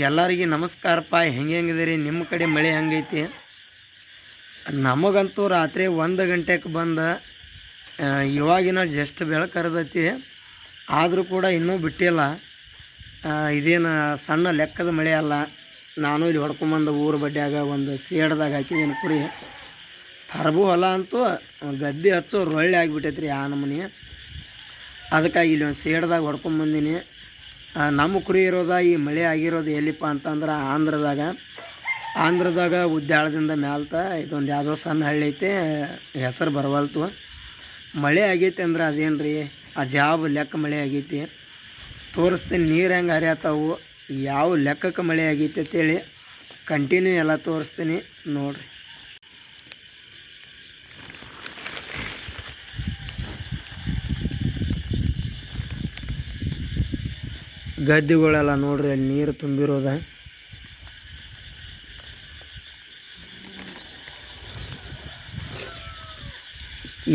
ಎಲ್ಲರಿಗೆ ನಮಸ್ಕಾರಪ್ಪ. ಹೆಂಗೆ ಹೆಂಗಿದಿರಿ ನಿಮ್ಮ ಕಡೆ ಮಳೆ ಹೆಂಗೈತಿ? ನಮಗಂತೂ ರಾತ್ರಿ ಒಂದು ಗಂಟೆಗೆ ಬಂದು ಇವಾಗಿನ ಜಸ್ಟ್ ಬೆಳಕರದೈತಿ ಕರೆದೈತಿ ಆದರೂ ಕೂಡ ಇನ್ನೂ ಬಿಟ್ಟಿಲ್ಲ. ಇದೇನು ಸಣ್ಣ ಲೆಕ್ಕದ ಮಳೆ ಅಲ್ಲ. ನಾನು ಇಲ್ಲಿ ಹೊಡ್ಕೊಂಬಂದು ಊರು ಬಡ್ಡ್ಯಾಗ ಒಂದು ಸೇಡ್ದಾಗ ಹಾಕಿದ್ದೀನಿ ಕುರಿ. ತರಬು ಹೊಲ ಅಂತೂ ಗದ್ದೆ ಹಚ್ಚೋ ರೊಳ್ಳೆ ಆಗಿಬಿಟ್ಟೈತ್ರಿ ಆ ನಮೂನಿ ಅದಕ್ಕಾಗಿ ಇಲ್ಲಿ ಒಂದು ಸೇಡ್ದಾಗ ಹೊಡ್ಕೊಂಬಂದಿನಿ. ನಮ್ಮ ಕುರಿ ಇರೋದ, ಈ ಮಳೆ ಆಗಿರೋದು ಎಲ್ಲಿಪ್ಪ ಅಂತಂದ್ರೆ ಆಂಧ್ರದಾಗ. ಆಂಧ್ರದಾಗ ಉದ್ಯಾಳದಿಂದ ಮ್ಯಾಲ್ತ ಇದೊಂದು ಯಾವುದೋ ಸಣ್ಣ ಹಳ್ಳಿ ಐತೆ, ಹೆಸರು ಬರವಲ್ತು. ಮಳೆ ಆಗೈತೆ ಅಂದ್ರೆ ಅದೇನು ರೀ ಆ ಜಾಬ್ ಲೆಕ್ಕ ಮಳೆ ಆಗೈತಿ. ತೋರಿಸ್ತೀನಿ, ನೀರು ಹೆಂಗೆ ಹರಿಯತ್ತಾವು ಯಾವ ಲೆಕ್ಕಕ್ಕೆ ಮಳೆ ಆಗೈತೆ ಅಂತೇಳಿ. ಕಂಟಿನ್ಯೂ ಎಲ್ಲ ತೋರಿಸ್ತೀನಿ, ನೋಡಿರಿ. ಗದ್ದೆಗಳೆಲ್ಲ ನೋಡ್ರಿ, ಅಲ್ಲಿ ನೀರು ತುಂಬಿರೋದ.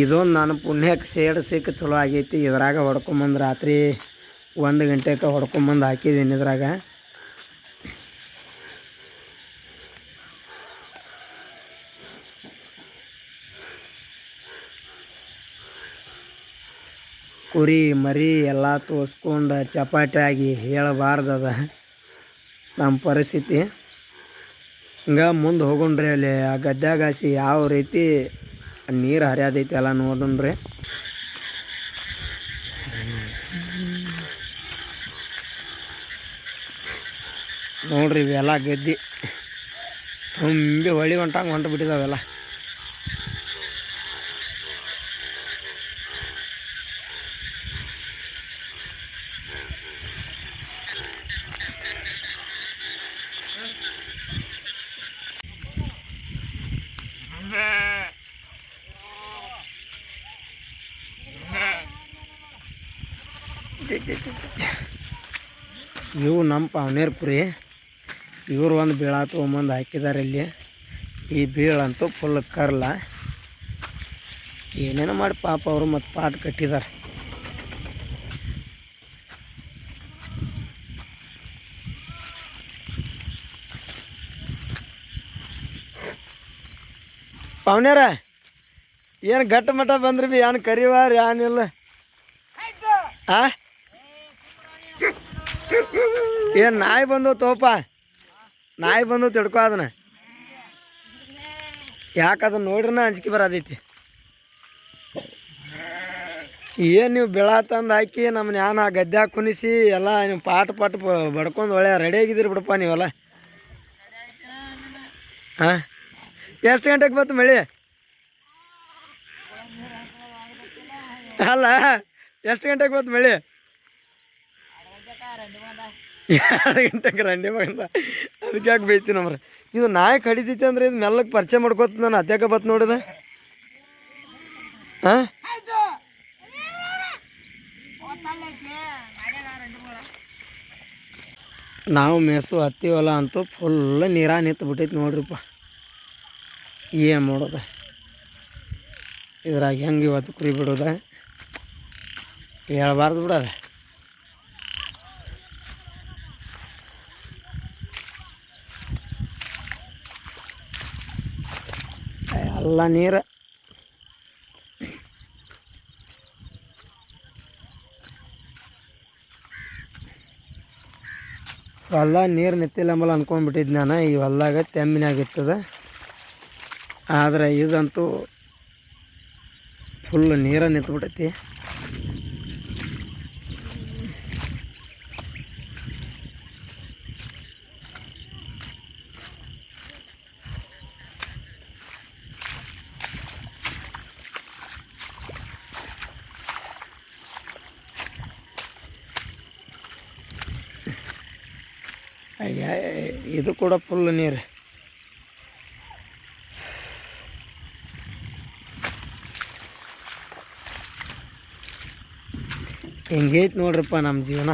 ಇದೊಂದು ನಾನು ಪುಣ್ಯಕ್ಕೆ ಸೇಡ್ ಸಿಕ್ಕ ಚಲೋ ಆಗೈತಿ. ಇದ್ರಾಗ ಹೊಡ್ಕೊಂಬಂದು ರಾತ್ರಿ ಒಂದು ಗಂಟೆಗೆ ಹೊಡ್ಕೊಂಬಂದು ಹಾಕಿದ್ದೀನಿ ಇದ್ರಾಗ. ಕುರಿ, ಮರಿ ಎಲ್ಲ ತೋರಿಸ್ಕೊಂಡು ಚಪಾಟಿಯಾಗಿ ಹೇಳಬಾರ್ದದ. ನಮ್ಮ ಪರಿಸ್ಥಿತಿ. ಹಿಂಗೆ ಮುಂದೆ ಹೋಗೋಣ್ರಿ ಅಲ್ಲಿ ಆ ಗದ್ದೆಗಾಸಿ ಯಾವ ರೀತಿ ನೀರು ಹರಿಯೋದೈತಿ ಎಲ್ಲ ನೋಡೋಣ್ರಿ ನೋಡ್ರಿ ಇವೆಲ್ಲ ಗದ್ದೆ. ತುಂಬಿ ಹೊಳಿ ಹೊಂಟಂಗೆ ಹೊಂಟು ಬಿಟ್ಟಿದಾವೆಲ್ಲ ಇವು ನಮ್ಮ ಪಾವನೇರ್ ಪುರಿ ಇವ್ರು ಒಂದು ಬೀಳ ತೊಗೊಂಬಂದು ಹಾಕಿದ್ದಾರೆ ಇಲ್ಲಿ. ಈ ಬೀಳಂತೂ ಫುಲ್ ಕರ್ಲ. ಏನೇನು ಮಾಡಿ ಪಾಪ ಅವರು ಮತ್ತು ಪಾಟ್ ಕಟ್ಟಿದ್ದಾರೆ ಪಾವನ್ಯಾರ ಏನು ಗಟ್ಟ ಮಟ್ಟ ಬಂದ್ರಿ ಬಿ? ಏನು ಕರಿವಾರ ಏನಿಲ್ಲ ಆ? ಏನು ನಾಯಿ ಬಂದು ತೋಪ? ನಾಯಿ ಬಂದು ತಿಳ್ಕೊ ಅದನ್ನ. ಯಾಕೆ ಅದನ್ನ ನೋಡ್ರಿನ ಅಂಜಿಕೆ ಬರೋದೈತಿ. ಏನು ನೀವು ಬೆಳ ತಂದು ಹಾಕಿ ನಮ್ಮನ್ನ ಯಾನ ಗದ್ದೆ ಕುಣಿಸಿ ಎಲ್ಲ ನೀವು ಪಾಟ್ ಪಾಟ್ ಬಡ್ಕೊಂಡು ಒಳ್ಳೆ ರೆಡಿ ಆಗಿದ್ದೀರಿ ಬಿಡಪ್ಪ ನೀವೆಲ್ಲ. ಹಾಂ? ಎಷ್ಟು ಗಂಟೆಗೆ ಬಂತು ಮಳೆ? ಅಲ್ಲ, ಎಷ್ಟು ಗಂಟೆಗೆ ಬಂತು ಮಳೆ? ಎರಡು ಗಂಟೆಗೆ ಬಂದ ಅದಕ್ಕೆ ಯಾಕೆ ಬೈತಿ ನಮ್ರ? ಇದು ನಾಯಕ್ ಕಡಿತೈತಿ ಅಂದ್ರೆ ಇದು ಮೆಲ್ಲಕ್ಕೆ ಪರಿಚಯ ಮಾಡ್ಕೋತ ನಾನು, ಅತ್ಯಾಕ ಬತ್ ನೋಡಿದ. ಹಾಂ ನಾವು ಮೇಸು ಹತ್ತೀವಲ್ಲ ಅಂತೂ ಫುಲ್ ನೀರ ನಿಂತು ಬಿಟ್ಟೈತಿ ನೋಡ್ರಿಪ್ಪ. ಏನು ಮಾಡೋದ? ಇದ್ರಾಗ ಹೆಂಗೆ ಇವತ್ತು ಕುರಿ ಬಿಡೋದ? ಹೇಳ್ಬಾರ್ದು ಬಿಡೋದ ಎಲ್ಲ ನೀರು. ಹೊಲ ನೀರು ನಿತ್ತಿಲ್ಲಂಬಲ್ಲ ಅಂದ್ಕೊಂಡ್ಬಿಟ್ಟಿದ್ದು ನಾನು, ಈ ಹೊಲ್ದಾಗ ತೆಮ್ಮಿನಾಗಿರ್ತದೆ ಆದರೆ ಇದಂತೂ ಫುಲ್ ನೀರ ನಿಂತ್ಬಿಟ್ಟೈತಿ ಇದು ಕೂಡ ಫುಲ್ ನೀರು. ಹೆಂಗೈತೆ ನೋಡ್ರಪ್ಪ ನಮ್ಮ ಜೀವನ.